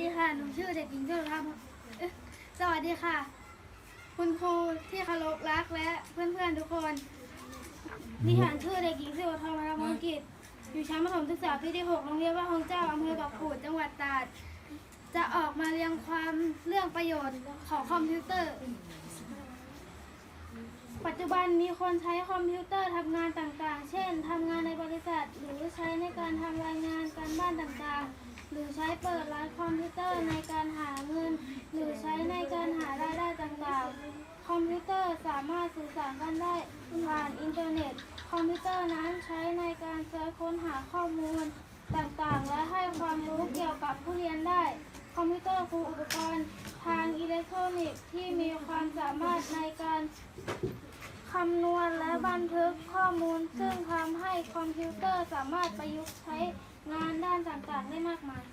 ดีค่ะ หนูชื่อเด็กหญิงจุฬาภรณ์เอ๊ะสวัสดีค่ะ คุณครูที่เคารพรักและเพื่อนๆทุกคนดิฉันชื่อเด็กหญิงสิวธรรมรมงกิจ อยู่ชั้นประถมศึกษาปีที่6โรงเรียนว่านคงเจ้าอำเภอปากกูดจังหวัดตราด จะออกมาเรียงความเรื่องประโยชน์ของคอมพิวเตอร์ ปัจจุบันมีคนใช้คอมพิวเตอร์ทำงานต่างๆ เช่นทำงานในบริษัท หรือใช้ในการทำรายงานการบ้านต่างๆ หรือใช้เปิดร้านคอมพิวเตอร์ในการหาเงิน หรือใช้ในการหารายได้ต่างๆ คอมพิวเตอร์สามารถสื่อสารกันได้ผ่านอินเทอร์เน็ต คอมพิวเตอร์นั้นใช้ในการเซิร์ชค้นหาข้อมูลต่างๆ และให้ความรู้เกี่ยวกับผู้เรียนได้ คอมพิวเตอร์คืออุปกรณ์ทางอิเล็กทรอนิกส์ที่มีความสามารถในการคำนวณและบันทึกข้อมูล ซึ่งทำให้คอมพิวเตอร์สามารถประยุกต์ใช้งานด้านต่างๆ ได้มากมาย